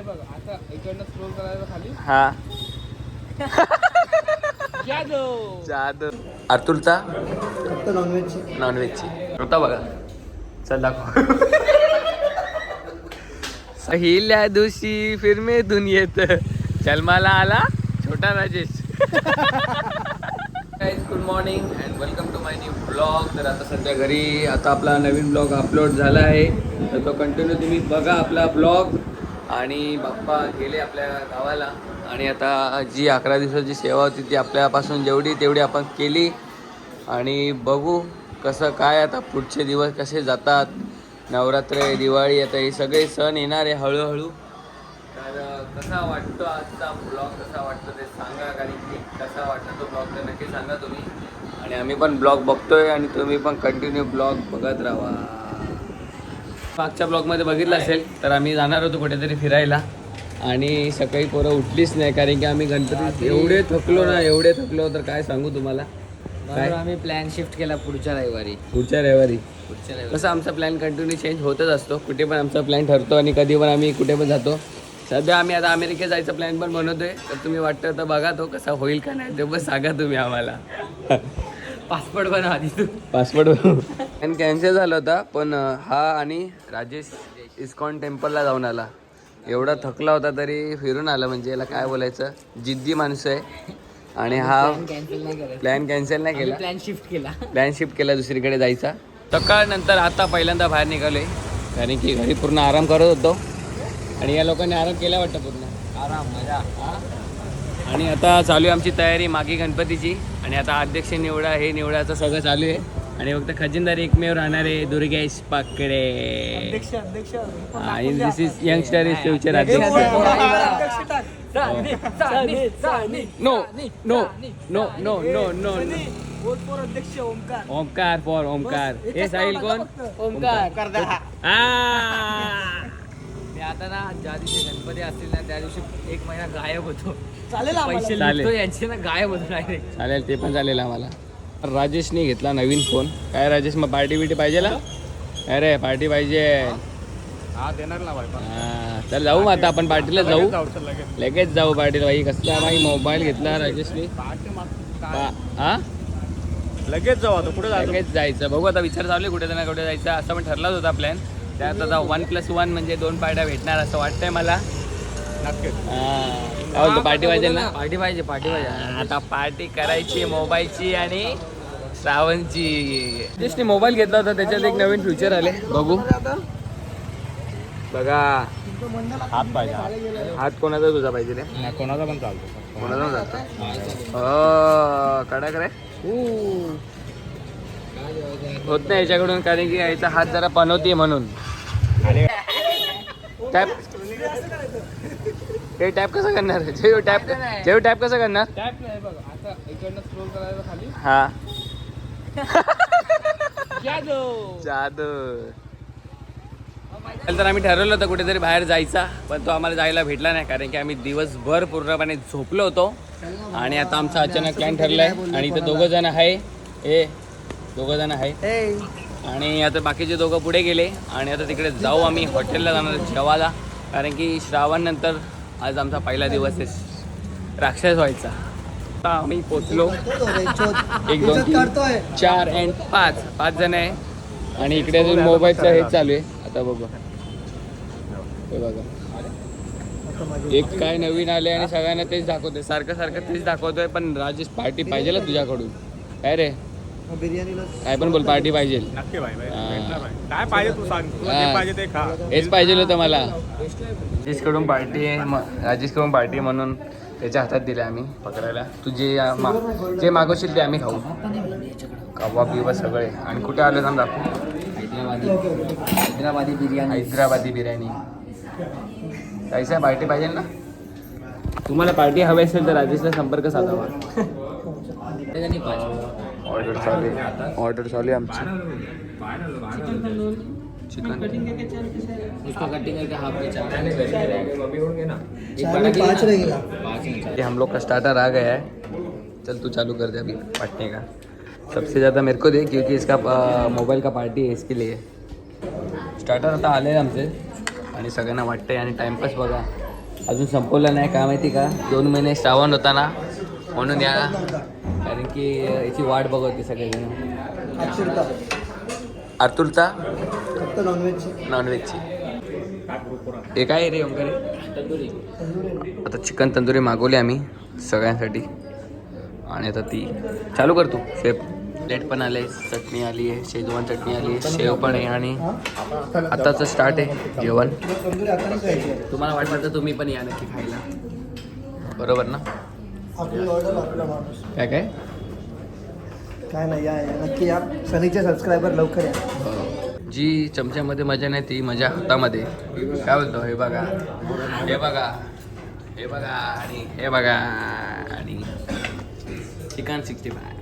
हे बघ आता इकडनं स्क्रोल करायचं खाली. हा. जादू. जादू. आरतुरचा फक्त नॉनव्हेजची नॉनव्हेजची होता बघा. चल दाखव. पहिल्या दिवशी फिर मे दुनियेत जन्माला आला छोटा Rajesh. Good morning and welcome to my new blog तर आता सध्या घरी आता आपला नवीन ब्लॉग अपलोड झाला आहे. तर तो कंटिन्यू तुम्ही बघा आपला ब्लॉग आणि बाप्पा गेले आपल्या गावाला. आणि आता जी अकरा दिवसाची सेवा होती ती आपल्यापासून जेवढी तेवढी आपण केली. आणि बघू कसं काय आता पुढचे दिवस कसे जातात. नवरात्र दिवाळी आता हे सगळे सण येणार आहे हळूहळू. तर कसा वाटतो आजचा ब्लॉग? कसा वाटतो ते सांगा. कारण की कसा वाटतो तो ब्लॉग तर नक्की सांगा तुम्ही. आणि आम्ही पण ब्लॉग बघतोय आणि तुम्ही पण कंटिन्यू ब्लॉग बघत राहा. मागच्या ब्लॉगमध्ये बघितलं असेल तर आम्ही जाणार होतो कुठेतरी फिरायला. आणि सकाळी पोरं उठलीच नाही कारण की आम्ही गणपती एवढे थकलो ना एवढे थकलो तर काय सांगू तुम्हाला? काय? आम्ही प्लॅन शिफ्ट केला पुढच्या रविवारी. पुढच्या रविवारी. पुढच्या रविवारी. कसं आमचा प्लॅन कंटिन्यू चेंज होतच असतो. कुठे पण आमचा प्लॅन ठरतो आणि कधी पण आम्ही कुठे पण जातो. सध्या आम्ही आता अमेरिकेत जायचा प्लॅन पण बनवतोय. तर तुम्ही वाटतं तर बघा तो कसा होईल का नाही ते बस सांगा तुम्ही आम्हाला. पासपोर्ट बनव आधी तू. पासपोर्ट प्लॅन कॅन्सल झाला होता पण हा आणि राजेश इस्कॉन टेम्पलला जाऊन आला. एवढा थकला होता तरी फिरून आला म्हणजे याला काय बोलायचं? जिद्दी माणसं आहे. आणि हा प्लॅन कॅन्सल नाही केला. प्लॅन शिफ्ट केला. प्लॅन शिफ्ट केला. दुसरीकडे जायचा. सकाळ नंतर आता पहिल्यांदा बाहेर निघालोय. कारण की घरी पूर्ण आराम करत होतो. आणि या लोकांनी आराम केला वाटतं पूर्ण. आराम मजा. आणि आता चालू आहे आमची तयारी मागी गणपतीची. आणि आता अध्यक्ष निवडा हे निवडाचं सगळं चालू आहे. आणि फक्त खजिनदार एकमेव राहणार आहे दुर्गेश पाकडे. अध्यक्ष अध्यक्ष. आणि this is youngster is future अध्यक्ष. No no no no no no अध्यक्ष ओमकार ओमकार फॉर ओमकार हे साहिल कोण? ओमकार आ मी आता ना ज्या दिवशी गणपती असतील ना त्या दिवशी एक महिना गायब होतो. चालेल पैसे चालेल. यांचे ना गायब होतो डायरेक्ट चालेल ते पण चालेल आम्हाला. राजेशने घेतला नवीन फोन काय राजेश मग पार्टी बिटी पाहिजे ना? अरे पार्टी पाहिजे. हा देणार ना बाय हा, चल जाऊ मग आता आपण पार्टीला जाऊ. लगेच जाऊ पार्टीला बाई. कसला बाई मोबाईल घेतला राजेशने. पा- हा? लगेच जाऊ आता पुढे लगेच जायचं. बघू आता विचार चालू आहे कुठे ना कुठे जायचं. असं पण ठरलाच होता प्लॅन त्यात आता वन प्लस वन म्हणजे दोन पार्ट्या भेटणार असं वाटतंय मला. नक्कीच. हा. काय बोलतो पार्टी पाहिजे ना. पार्टी पाहिजे पार्टी पाहिजे. आता पार्टी करायची मोबाईलची आणि श्रावणची. राजेशने मोबाईल घेतला होता त्याच्यात एक नवीन फ्युचर आले. बघू. बघा. हात पाहिजे हात. कोणाचा तुझा पाहिजे रे कोणाचा पण चालतो. कोणाचा जातो हो कडक रे. होत नाही याच्याकडून कारण की याचा हात जरा पनवते म्हणून. टॅप हे टॅप कसं करणार? जेव टॅप जेव टॅप कसं करणार? टॅप नाही बघ. आता इकडनं स्क्रोल करायचं खाली. हा. जादू. जादू. तर आम्ही ठरवलं होतं कुठेतरी बाहेर जायचा पण तो आम्हाला जायला भेटला नाही कारण की आम्ही दिवसभर पूर्णपणे झोपलो होतो. आणि आता आमचा अचानक प्लॅन ठरलाय. आणि इथे दोघं जण आहे. ए दोघं जण आहे. आणि आता बाकीचे दोघं पुढे गेले. आणि आता तिकडे जाऊ आम्ही. हॉटेलला जाणार जेवायला. कारण की श्रावण नंतर आज आमचा पहिला दिवस आहे. राक्षस व्हायचा. आता आम्ही पोचलो. एक दोन तीन चार अँड पाच. पाच जण आहे. आणि इकडे अजून मोबाईलचं हे चालू आहे. आता बघू. हे बघा. एक काय नवीन आले आणि सगळ्यांना तेच दाखवतोय. सारखं सारखं तेच दाखवतोय पण राजेश पार्टी पाहिजे ना तुझ्याकडून. काय रे? बिर्याणीला काय पण बोल पार्टी पाहिजे. नक्की. काय पाहिजे तू सांग? तुला हा. जे पाहिजे ते खा. हेच पाहिजे होतं मला. राजेशकडून पार्टी राजेशकडून पार्टी म्हणून त्याच्या हातात दिले आम्ही पकडायला. तू जे मा- जे मागवशील ते आम्ही खाऊ. कबाब बिबा सगळे. आणि कुठे आलो सांग दाखवू. हैदराबादी हैदराबादी बिर्याणी. हैदराबादी बिर्याणी. आहे पार्टी पाहिजे ना? तुम्हाला पार्टी हवी असेल तर राजेशला संपर्क साधावा. ऑर्डर चालू ऑर्डर चालू आमची। चिकन उसको कटिंग करके हाफ़ में चार। पाँच रहेगा। ये हम लोग का स्टार्टर आ गया है। चल तू चालू कर दे अभी पटने का। सबसे ज़्यादा मेरे को दे क्योंकि इसका मोबाईल का पार्टी आहे इसके लिए। स्टार्टर आता आले आमचे आणि सगळ्यांना वाटतंय आणि टाइमपास बघा. अजून संपवलं नाही काय माहिती का? दोन महिने श्रावण होता ना म्हणून या. कारण की याची वाट बघवते सगळेजण. आतुरता आतुरता फक्त नॉनव्हेजची नॉनव्हेजची हे काय रे ओंकार? आता चिकन तंदुरी मागवली आम्ही सगळ्यांसाठी. आणि आता ती चालू कर तू शेप. प्लेट पण आले चटणी आली आहे शेजवान चटणी आली आहे शेव पण आहे आणि आताच स्टार्ट आहे जेवण. तुम्हाला वाटलं तर तुम्ही पण या नक्की खायला. बरोबर ना? काय काय? काय नाही या या. नक्की या. सनीचे सबस्क्रायबर लवकर या. जी चमच्यामध्ये मजा नाही ती मजा हातामध्ये. काय बोलतो? हे बघा. हे बघा. हे बघा. आणि हे बघा. आणि चिकन सिक्स्टी फाय.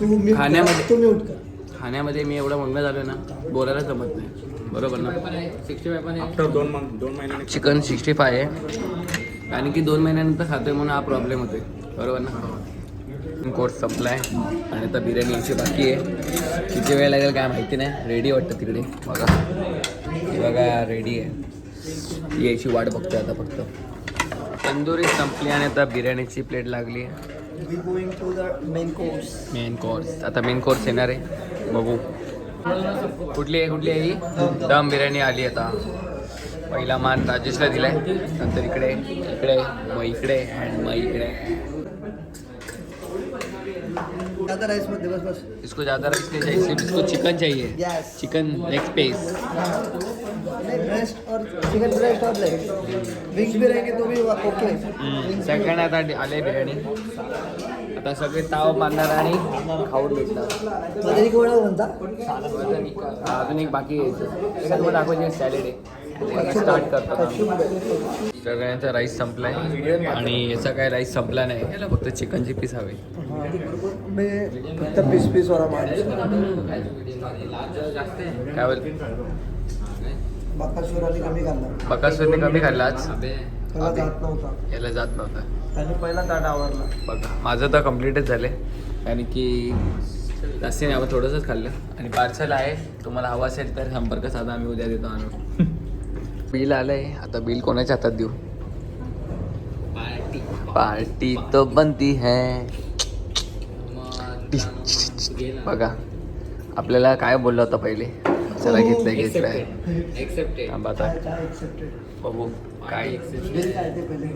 तू मी खाण्यामध्ये- तू म्यूट कर. खाण्यामध्ये मी एवढा मग्न झालो ना बोलायला जमत नाही. बरोबर ना? सिक्स्टी फाय पण चिकन सिक्स्टी फाय आहे. कारण की दोन महिन्यानंतर खातोय म्हणून हा प्रॉब्लेम होतोय. बरोबर ना? कोर्स संपलाय. आणि आता बिर्याणी यायची बाकी आहे. किती वेळ लागेल काय माहिती नाही. रेडी वाटतं तिकडे. बघा. बघा रेडी आहे. यायची वाट बघतोय आता फक्त. तंदुरी संपली आणि आता बिर्याणीची प्लेट लागली मेन कोर्स मेन कोर्स आता मेन कोर्स येणार आहे. बघू. कुठली आहे कुठली आहे ही? दम बिर्याणी आली आता. पहिला मान राजेशला दिलाय. नंतर इकडे इकडे मग इकडे अँड मग इकडे. आता राईसमध्ये बस बस. इसको ज़्यादा राइस नहीं चाहिए सिर्फ इसको चिकन चाहिए। Yes. Chicken leg piece breast और चिकन ब्रेस्ट और लेग विंग्स भी रहेंगे तो भी ओके सेकंड आता आले बिर्याणी आता सगळे ताव बांधणार आणि खाऊन एक वेळा म्हणता अजून एक बाकी सर्व दाखवायचे सॅलेड आहे. स्टार्ट करतात सगळ्यांचा राईस संपलाय. आणि याचा काय राईस संपला नाही. याला फक्त चिकनची पीस हवे. फक्त पीस पीस वाला माणूस काय बोल बाकासुराने कमी खाल्ला बकासूरने कमी खाल्लाच जात नव्हता याला जात नव्हता. त्याने पहिला ताट आवडला बघा माझं तर कम्प्लीटच झालं कारण की जास्ती नाही आपण थोडंसंच खाल्लं. आणि पार्सल आहे. तुम्हाला हवं असेल तर संपर्क साधा. आम्ही उद्या देतो आणून. बिल आलंय. आता बिल कोणाच्या हातात देऊ? पार्टी. पार्टी तो बनती है. बघा. आपल्याला काय बोललं होतं पहिले? चला घेतलंय घेतलंय. आता. काय काय एक्सेप्टेड बघू काय? बिल काय ते पहिले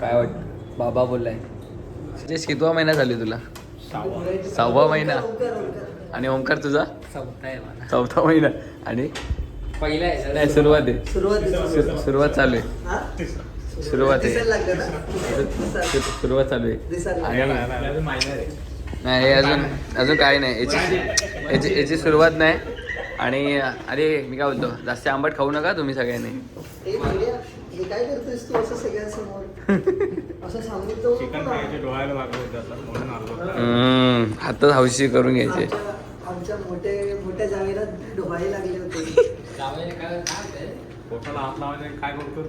काय वाट बाबा बोललाय. तेच कितवा महिना झाली तुला? सहावा. महिना. आणि ओंकार तुझा? चौथा महिना. आणि पहिला आहे नाही सुरुवात आहे. सुरुवात चालू आहे. हा? सुरुवात आहे. दिसायला लागलं ना? सु- सुरुवात चालू आहे. दिसायला आणि नाही हे अजून अजून काय नाही. याची याची याची सुरुवात नाही. आणि अरे मी काय बोलतो? जास्त आंबट खाऊ नका तुम्ही सगळ्यांनी. ए, भैया, हे काय करतोयस तू असं सगळ्यांसमोर? असं सांगितलं चिकन खायचे डोळ्याला लागले होते आता म्हणून आलो हम्म, हातच हौशी करून घ्यायचे. आमच्या- आमच्या मोठे मोठ्या जागेला डोहाळे लागले होते. पोटाला हात? लावायचे काय करतो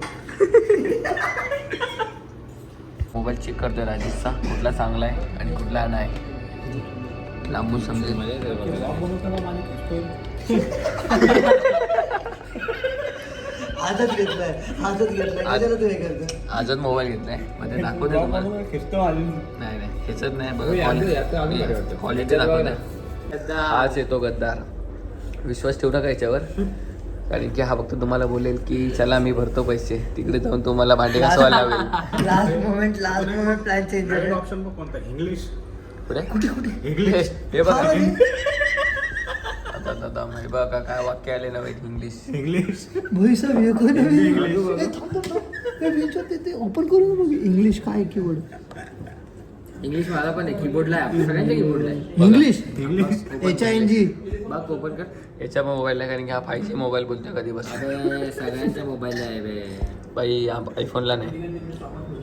मोबाईल चेक करतोय राजेशचा कुठला चांगला आहे आणि कुठला नाही. लांबून समजेल. हातच घेतलाय हातच घेतलाय. कशाला तू हे करतो आजच मोबाईल घेतलाय. मध्ये दाखवते तुम्हाला. नाही नाही ह्याच्यात नाही. बघा क्वालिटी दाखवते हाच येतो गद्दार. विश्वास ठेवू नका याच्यावर. कारण की हा फक्त तुम्हाला बोलेल की चला मी भरतो पैसे. तिकडे जाऊन तुम्हाला भांडे घासवायला लावेल last moment last moment plan change झाला. ऑप्शन बघ कोणता इंग्लिश पुढे कुठे कुठे? इंग्लिश हे बघा. आता दादा हे बघा काय वाक्य आले ना इंग्लिश इंग्लिश भाई साहेब हे कोण ते ओपन बघ. इंग्लिश काय कीवर्ड इंग्लिश मला पण आहे. कीबोर्डला आहे आपल्या सगळ्यांच्या कीबोर्डला आहे. English English H I N G बघ ओपन कर. याच्या मोबाईलला कारण की हा फाय जी मोबाईल बोलतोय कधी बस. अरे सगळ्यांच्या मोबाईलला आहे बे. बाई आयफोनला नाही.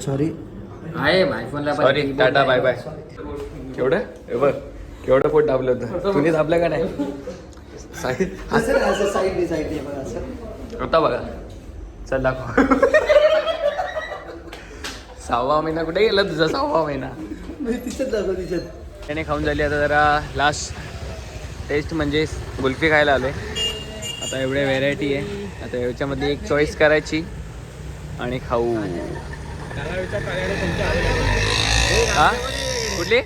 सॉरी आहे आयफोनला पण sorry keyboard tata. Bye bye केवढं? हे बघ केवढं पोट दाबलं होतं. तुम्ही दाबलं का नाही? असं नाही, असं साईड साईड बघा असं. होता बघा. चल दाखव. सहावा महिना कुठे गेला तुझा? सहावा महिना. तिच्यात त्याने खाऊन झाली आता जरा लास्ट टेस्ट म्हणजे गुल्फी खायला आलोय. आता एवढ्या व्हेरायटी आहे. आता याच्यामध्ये एक चॉईस करायची आणि खाऊ. हा? कुठली?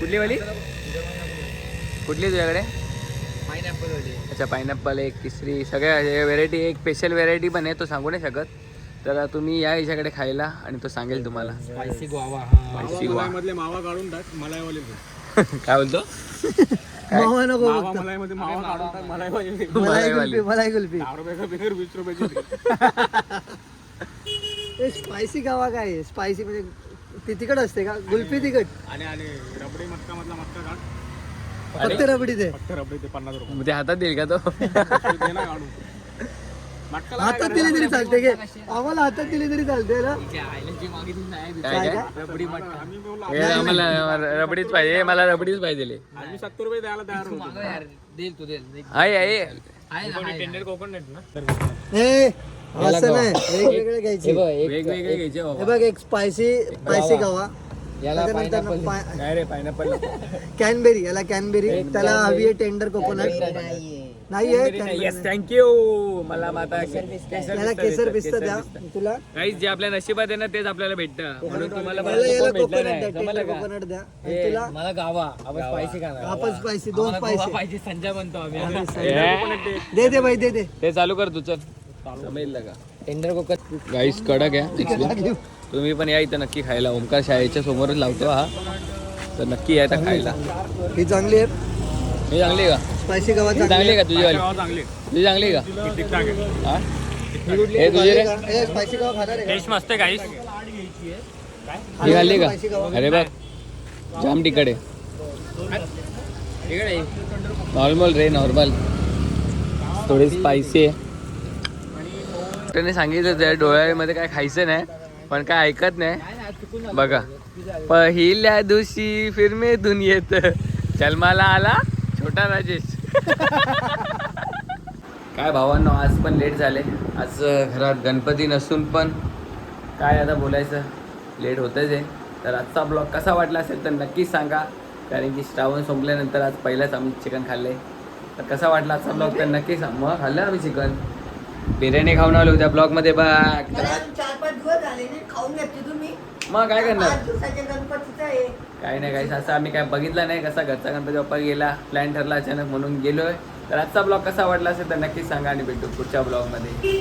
कुठली वाली? कुठली तुझ्याकडे? पायनॅपल अच्छा पायनॅपल एक तिसरी सगळ्या व्हेरायटी एक स्पेशल व्हेरायटी पण आहे तो सांगू नाही शकत. तर तुम्ही या याच्याकडे खायला आणि तो सांगेल तुम्हाला. स्पायसी गोवा. मधले मावा काढून टाक काय बोलतो? मावा नको मावा फक्त. मलाईमध्ये मावा काढून टाक मलाईवाले मलाई मलाईवाली. कुल्फी मलाई कुल्फी दहा रुपयाचा बिगर वीस रुपयाची ते स्पायसी गावा काय आहे? स्पायसी म्हणजे ती तिखट असते का? गुल्फी तिखट. आणि आणि रबडी मटका मधला मटका काढ. फक्त रबडी ते फक्त रबडी ते पन्नास रुपये. हातात देईल का तो? काढू हातात दिली तरी चालते गे. आम्हाला हातात दिली तरी चालते ना. काय काय? हे आम्हाला रबडीच पाहिजे मला रबडीच पाहिजे. आहे आहे. हे असं नाही. वेगवेगळे घ्यायचे. वेगवेगळे घ्यायचे हे बाबा बघ एक स्पायसी स्पायसी गावा याला त्याच्यानंतर pineapple. पा- काय रे पायनॅपल कॅनबेरी याला कॅनबेरी त्याला हवी आहे टेंडर कोकोनट. नाही आहे येस थँक्यू मला माता त्याला केसर पिस्त द्या तुला. काहीच जे आपल्या नशिबात आहे ना तेच आपल्याला भेटतं. म्हणून तुम्हाला कोकोनट. द्या. जमलं तुला? मला गावा. आपण स्पायसी खाणार आपण स्पायसी दोन स्पायसी पाहिजे संजय म्हणतो आम्ही? दे दे भाई दे दे. ते चालू कर तू चल. समजलं का? टेंडर कोकण गाईस कडक आहे. तुम्ही पण या इथं नक्की खायला. ओमकार शाळेच्या समोरच लावतो हा. तर नक्की या इथं खायला. ही चांगली आहे. मी चांगली आहे का? स्पायसी गावा ही चांगली का तुझी वाली? चांगली तुझी चांगली आहे का? आहे. हा? हे तुझी रे? स्पायसी गावा? खाणार आहे का? टेस्ट मस्त आहे काहीच ही खाल्ली का? स्पायसी गावा अरे बघ जाम तिकडे नॉर्मल रे नॉर्मल थोडी स्पायसी आहे. त्याने सांगितलं त्या डोळ्यामध्ये काय खायचं नाही पण काय ऐकत नाही. बघा. पहिल्या दिवशी फिरमे दुनियेत. जन्माला आला छोटा राजेश. काय भावांनो आज पण लेट झाले. आज घरात गणपती नसून पण काय आता बोलायचं? लेट होतंच आहे तर आजचा ब्लॉग कसा वाटला असेल तर नक्कीच सांगा. कारण की श्रावण संपल्यानंतर आज पहिलाच आम्ही चिकन खाल्ले तर कसा वाटला आजचा ब्लॉग तर नक्की सांग. मग खाल्लं आम्ही चिकन बिर्याणी खाऊन आलो त्या ब्लॉगमध्ये पाच दिवस झाले नाही खाऊन घेतली तुम्ही. मग काय करणार? पाच दिवसाच्या गणपतीचं आहे. काही नाही काही असं आम्ही काय बघितलं नाही कसा घरचा गणपती बाप्पा गेला प्लॅन ठरला अचानक म्हणून गेलोय. तर आजचा ब्लॉग कसा वाटला असेल तर नक्कीच सांगा आणि भेटू पुढच्या ब्लॉगमध्ये